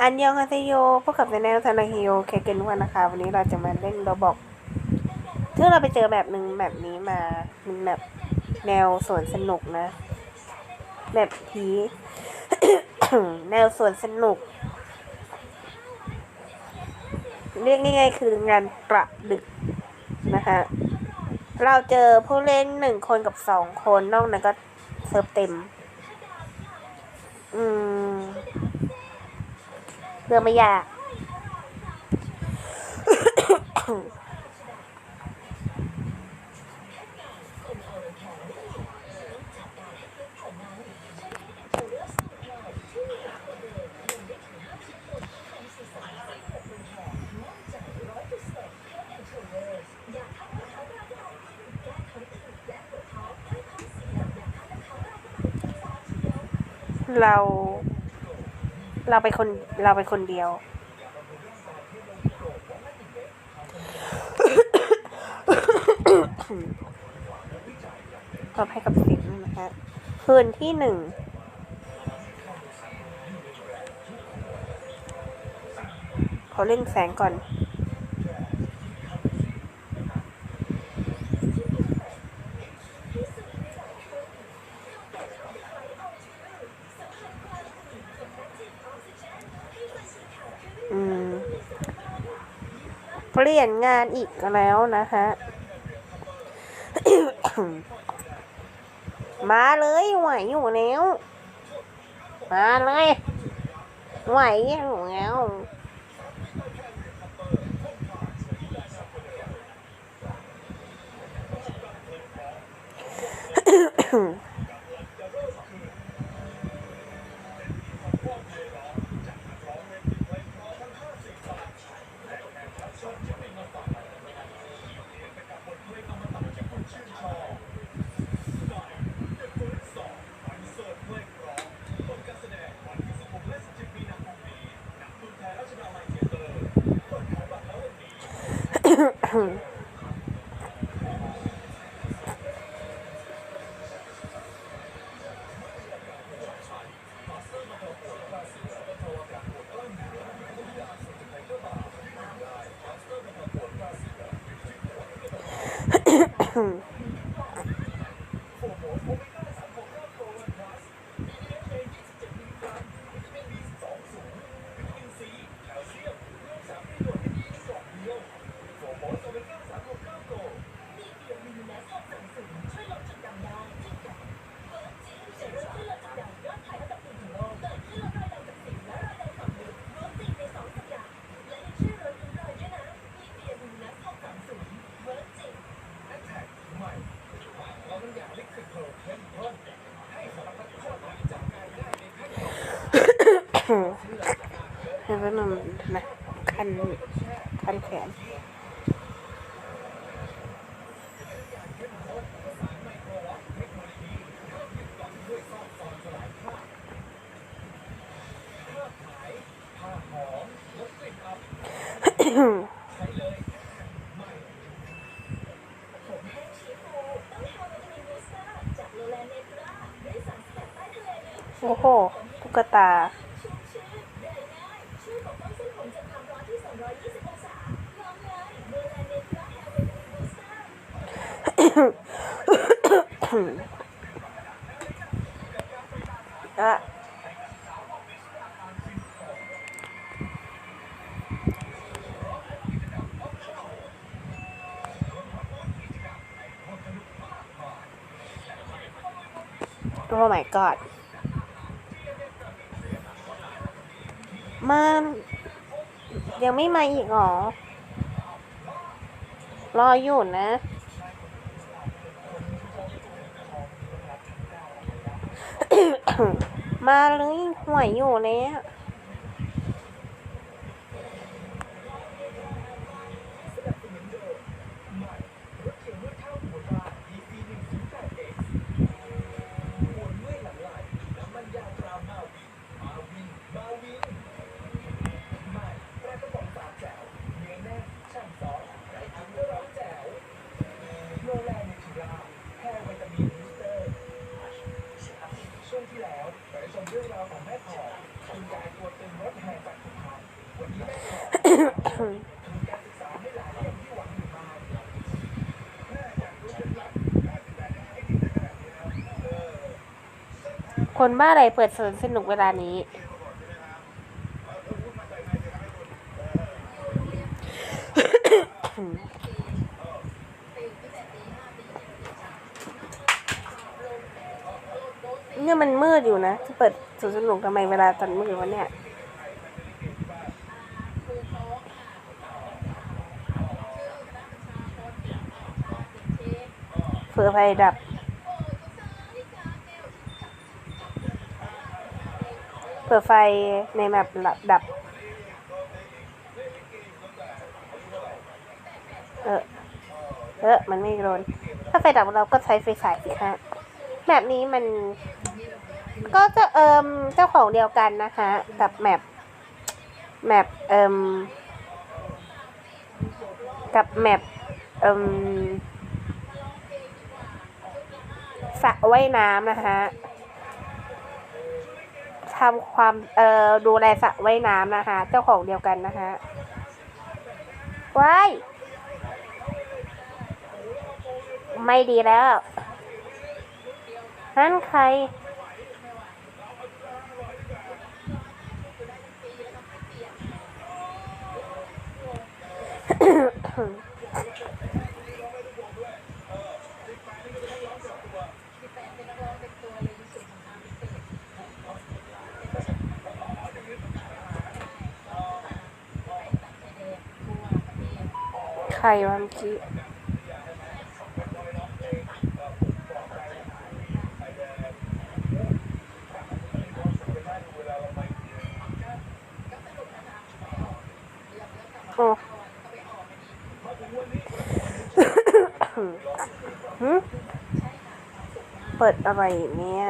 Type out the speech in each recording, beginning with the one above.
อันยองฮาเซโยพบกับแนลทานาฮิโยเคเกนวันนะคะ วันนี้เราจะมาเล่นโรบอกซึ่งเราไปเจอแบบหนึ่งแบบนี้มาเป็นแบบแนวสวนสนุกนะ แบบผี แนวสวนสนุก เรียกง่ายๆคืองานประดึกนะคะเราเจอผู้เล่นหนึ่งคนกับสองคนนอกนั้นก็เซิร์ฟเต็ม อืม เรื่องไม่ยากเรา เราไปคนเราไปคนเดียว ตอให้กับเสียงนะคะคืนที่หนึ่งขอเล่นแสงก่อน ลี่ยนงานอีกแล้วนะคะมาเลยไหวอยู่แล้ว มาเลยไหวอยู่แล้ว ให้แป๊บนึงนะ คันคันแขนโอ้โหตุ๊กตา อะโอ้ my god มันยังไม่มาอีกหรอ รออยู่นะ มาเลยหวยอยู่แล้ว ช่วงที่แล้วเราได้ชมเรื่องราวของแม่พอคุณยาย คนบ้าอะไรเปิดสวนสนุกเวลานี้ เนี่ยมันมืดอยู่นะจะเปิดสวนสนุกทำไมเวลาตอนมืดวะเนี่ยเผื่อไฟดับ เผื่อไฟในแมปดับ เออ เออ มันไม่โดน ถ้าไฟดับเราก็ใช้ไฟฉายสิคะแบบนี้มัน ก็จะเอิมเจ้าของเดียวกันนะคะกับแมปแมปเอิมกับแมปเอิมสระว่ายน้ำนะคะ ทำความเอ่อดูแลสระว่ายน้ำนะคะ เจ้าของเดียวกันนะคะว้ายไม่ดีแล้วนั่นใคร ใครวะเมื่อกี้โอ้เปิดอะไรเนี่ย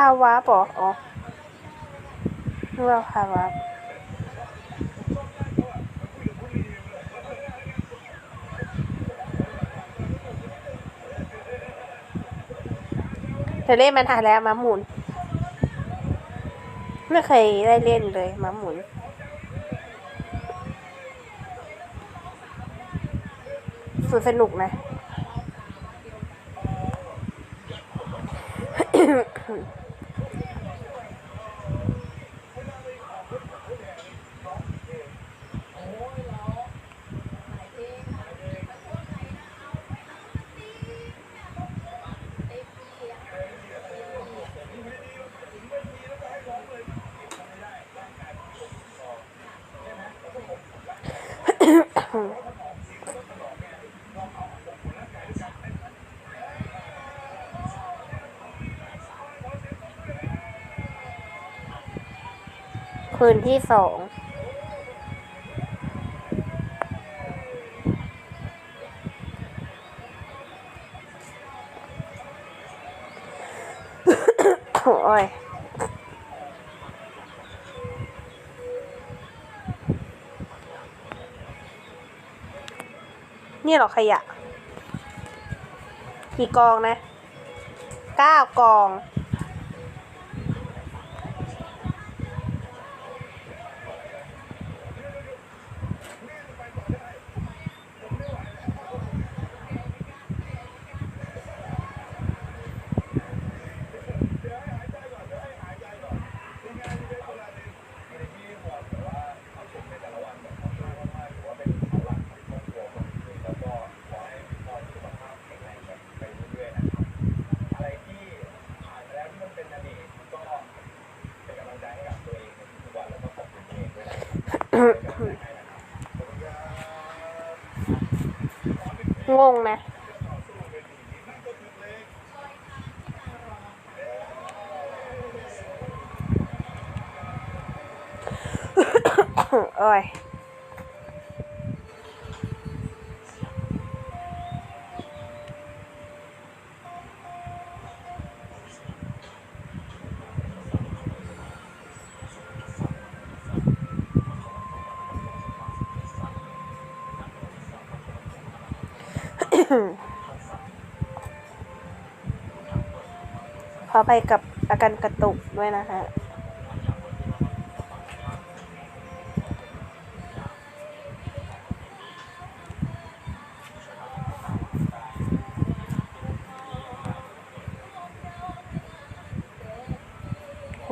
าวะปออ๋อนึกว่าภาวะเธอเล่นมันหาแล้วมาหมุน ไม่เคยได้เล่นเลยมาหมุนสุดสนุกนะ คืนที่สองโอ้ย นี่หรอขยะ กี่กองนะเก้ากอง งงนะโอ้ย ขอไปกับอาการกระตุกด้วยนะคะ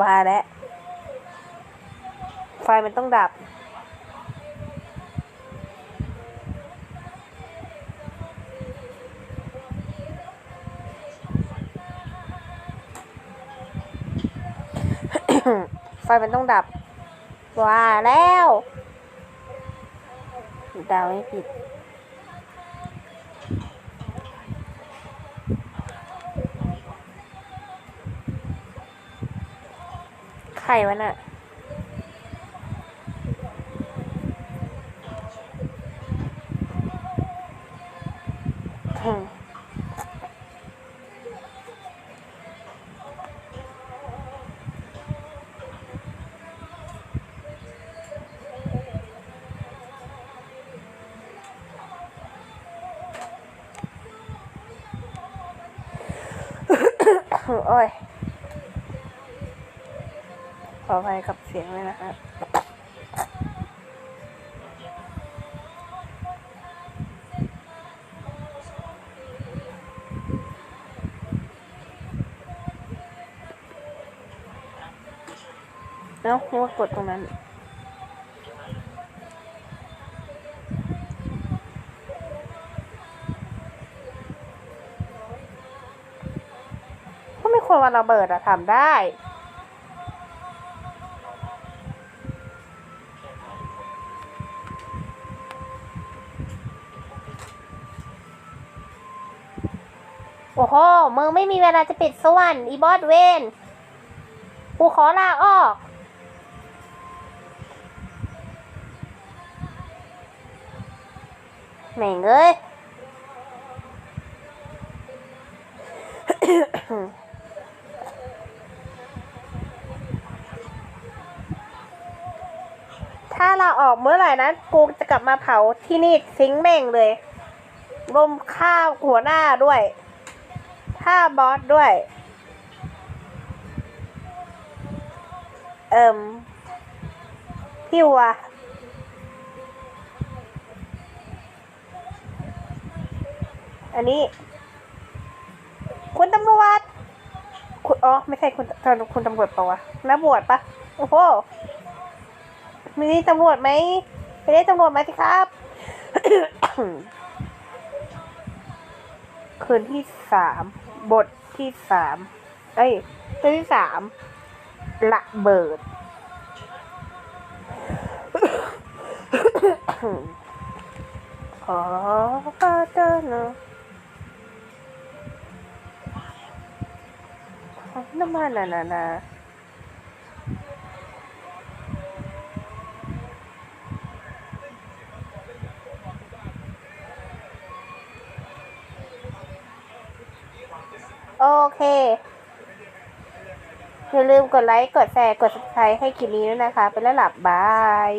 ว่าแล้วไฟมันต้องดับ ไฟมันต้องดับ ว่าแล้วดาวไม่ผิด ใครวะน่ะ โอ้ย ขออภัยกับเสียงเลยนะคะเอ้านึกว่ากดตรงนั้น ก็ไม่ควรวันระเบิดอะทำได้โอ้โห มึงไม่มีเวลาจะปิดสวรรค์อีบอสเวนกูขอลาออก แม่งเอ้ย ถ้าเราออกเมื่อไหร่นะกูจะกลับมาเผาที่นี่ทิ้งแม่งเลย รวมข้าวหัวหน้าด้วยถ้าบอสด้วย เอิมพี่วัวอันนี้ คุณตำรวจ คุณ อ๋อ ไม่ใช่คุณคุณตำรวจปะวะนักบวชปะ โอ้โห มีตำรวจไหมไปได้ตำรวจไหมสิครับ คืนที่สามบทที่สามเอ้ยคืนที่สามระเบิดขอพระเจ้าหนะน้ำมันน่ะนะนะโอ เค อย่าลืมกดไลค์ กดแชร์ กด subscribe ให้คลิปนี้ด้วยนะคะเป็นแล้วหลับบาย